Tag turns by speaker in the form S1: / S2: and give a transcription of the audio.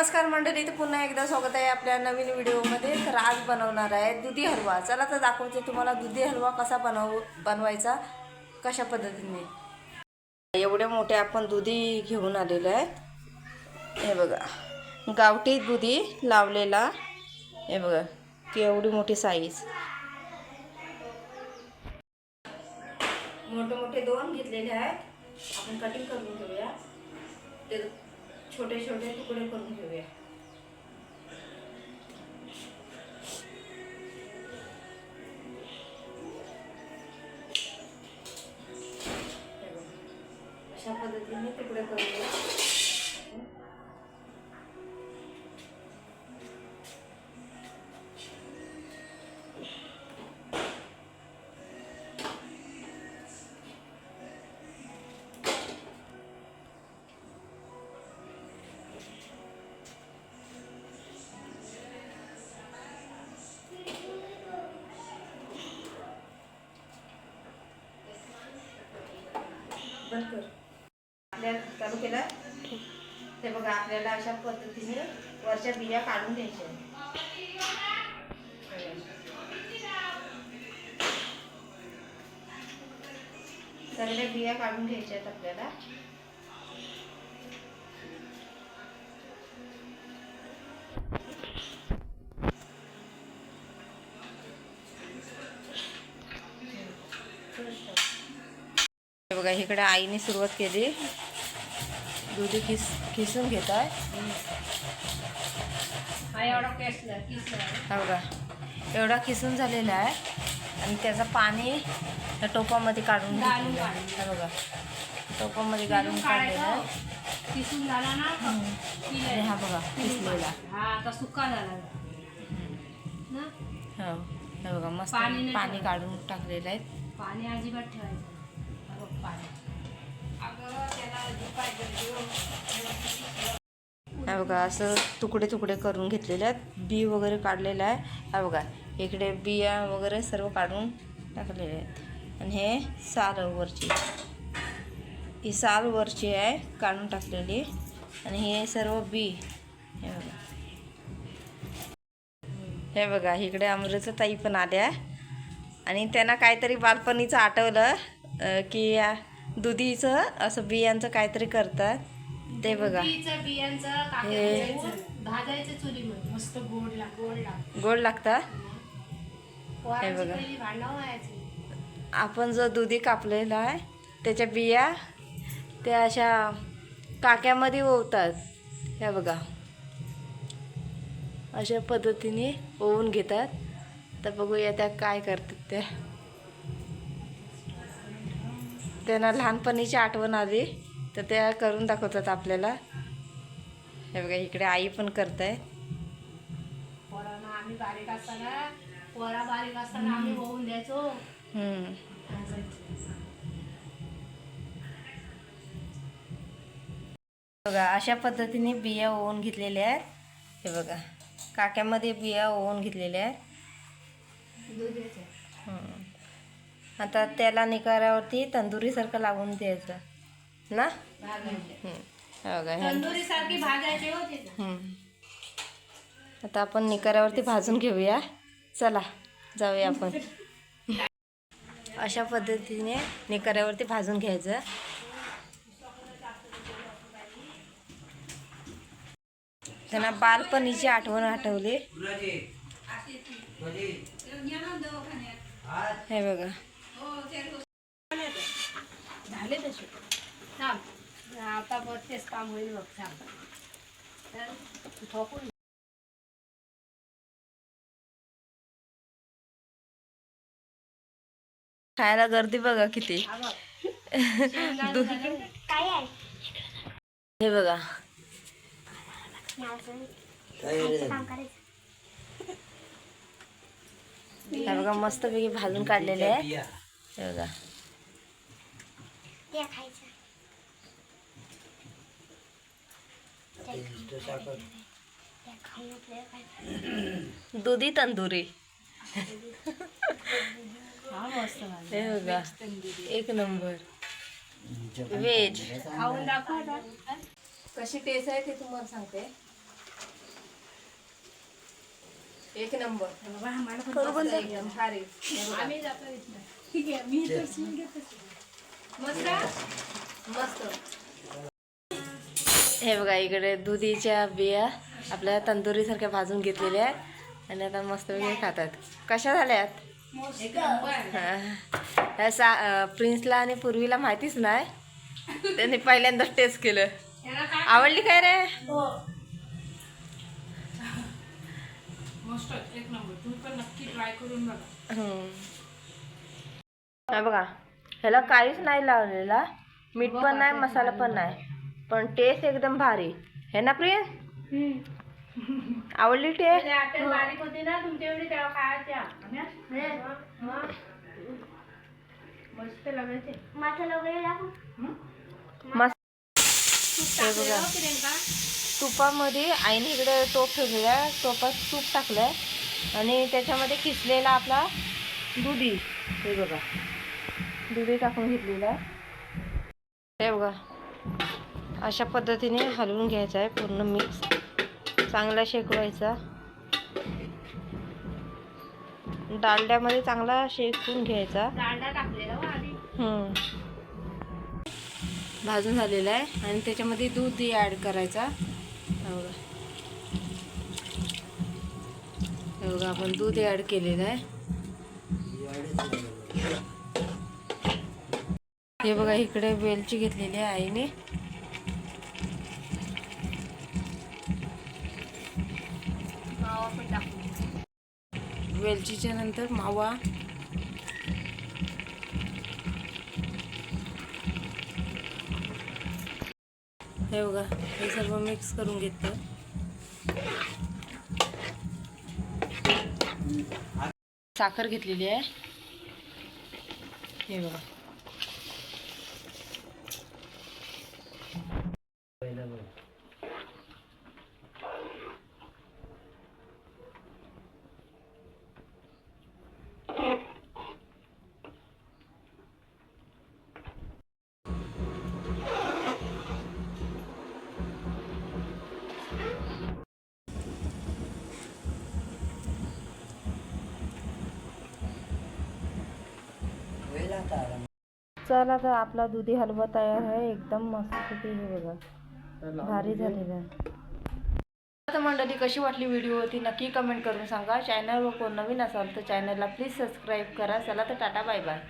S1: नमस्कार मंडळी तर पुन्हा एकदा स्वागत आहे आपल्या नवीन व्हिडिओमध्ये. तर आज बनवणार आहे दुधी हलवा. चला तर दाखवते तुम्हाला दुधी हलवा कसा बनव बनवायचा कशा पद्धतीने. एवढे मोठे आपण दुधी घेऊन आलेलो आहे. हे बघा गावठी दुधी लावलेला. हे बघा की एवढी मोठी साईज मोठे मोठे दोन घेतलेले आहेत. आपण कटिंग करून घेऊया. ते छोटे छोटे तुकडे करून घेऊया. बंद कर. आपल्याला चालू केला ते बघा आपल्याला अशा पद्धतीने वरच्या बिया काढून घ्यायच्या सगळ्या बिया काढून घ्यायच्या आहेत आपल्याला. बघा इकडे आईने सुरुवात केली. दुधी किस किसून घेत आहे. हा बघा एवढा किसून झालेला आहे. आणि त्याचं पाणी त्या टोपामध्ये काढून. हा बघा टोपामध्ये घालून काढलेलं आहे.
S2: किसून झाला ना?
S1: आणि हा बघा किसलेला.
S2: हा आता सुका झाला. ना?
S1: हो हे बघा मस्त
S2: पाणी.
S1: काढून टाकलेलं आहे.
S2: पाणी अजिबात ठेवायचं हा बघा
S1: असं तुकडे तुकडे करून घेतलेले आहेत. बी वगैरे काढलेलं आहे. हा बघा इकडे बिया वगैरे सर्व काढून टाकलेले आहेत. आणि हे साल वरची. ही साल वरची आहे काढून टाकलेली. आणि हे सर्व बी. हे बघा. हे बघा इकडे अमृतताई पण आल्या. आणि त्यांना काहीतरी बालपणीचं आठवलं. की या दुधीचं असं बियांचं काहीतरी करतात. ते बघा. हे-
S2: काकड्याचं भाजायचं चुलीमध्ये. मस्त गोड लाग गोड लाग
S1: गोड लागतात
S2: पोरांची
S1: बघा. आपण जो दुधी कापलेला आहे त्याच्या बिया त्या अशा काक्यामध्ये ओवतात. ह्या बघा. अशा पद्धतीने ओवून घेतात. तर बघूया त्या काय करतात त्या. त्यांना लहानपणीची आठवण आली तर त्या करून दाखवतात आपल्याला. हे बघा इकडे आई पण करत आहे
S2: पोरांना आम्ही बारीक असताना पोरा बारीक असताना आम्ही होऊन द्यायचो.
S1: बघा अशा पद्धतीने बिया ओवून घेतलेल्या आहेत. हे बघा काक्यामध्ये बिया ओवून घेतलेल्या आहेत. आता त्याला निकारावरती तंदुरीसारखं लावून द्यायचं. ना. हे बघा ह्या-
S2: तंदुरी सारखी भाजायचे होते ना
S1: हम्म. आता आपण निकारावरती भाजून घेऊया. चला जाऊया आपण. अशा पद्धतीने निकाऱ्यावरती भाजून घ्यायचं. त्यांना बालपणीची आठवण आठवली. हे बघा.
S2: झाले तसे थांब आता बघ तेच काम होईल बघ थांब तर ठोकून
S1: खायला गर्दी बघा किती.
S2: हे बघा.
S1: हे बघा मस्तपैकी भाजून काढलेले आहे. हे बघा दुधी तंदुरी
S2: हा
S1: बघा एक नंबर व्हेज
S2: खाऊन दाखव
S1: कशी टेस्ट आहे ते तुम्हाला सांगते एक नंबर.
S2: आम्ही जातो ठीक आहे मी तर शिवून घेते. मस्त?
S1: मस्त. हे बघा इकडे दुधीच्या बिया आपल्या तंदुरीसारख्या भाजून घेतलेल्या आहेत. आणि आता मस्त वगैरे खातात. कशा झाल्यात? हा. सा प्रिन्सला आणि पूर्वीला माहितीच नाही. त्यांनी पहिल्यांदाच टेस्ट केलं. आवडली काय रे?
S2: मस्त. एक नंबर. तुम्ही पण नक्की ट्राय करून बघा.
S1: हम्म. हा बघा ह्याला काहीच नाही लावलेला मीठ पण नाही मसाला पण नाही. पण टेस्ट एकदम भारी. हे ना प्रिन्स आवडली टेस्ट
S2: मस्त तूप
S1: हे बघा. तुपामध्ये आईने इकडे टोप ठेवलेला आहे टोपात तूप टाकलंय. आणि त्याच्यामध्ये किसलेला आपला दुधी. हे बघा. दुधी टाकून घेतलेला आहे. हे बघा अशा पद्धतीने हलवून घ्यायचं आहे पूर्ण मिक्स चांगला शेकवायचा. डालड्यामध्ये चांगला शेकून घ्यायचा.
S2: डाळडा टाकलेला हो.
S1: भाजून झालेला आहे आणि त्याच्यामध्ये दूध ॲड करायचा. बघा. बघा आपण दूध ॲड केलेलं आहे. हे बघा इकडे वेलची घेतलेली आहे आईने. वेलचीच्या नंतर मावा. हे बघा हे सर्व मिक्स करून घेतलं. साखर घेतलेली आहे. हे बघा. चला तर आपला दुधी हलवा तयार आहे. एकदम मस्त हे बघा. भारी झालेला आहे. तर मंडळी कशी वाटली व्हिडिओ ती नक्की कमेंट करून सांगा. चॅनलवर कोण नवीन असाल तर चॅनलला प्लीज सबस्क्राईब करा. चला तर टाटा बाय बाय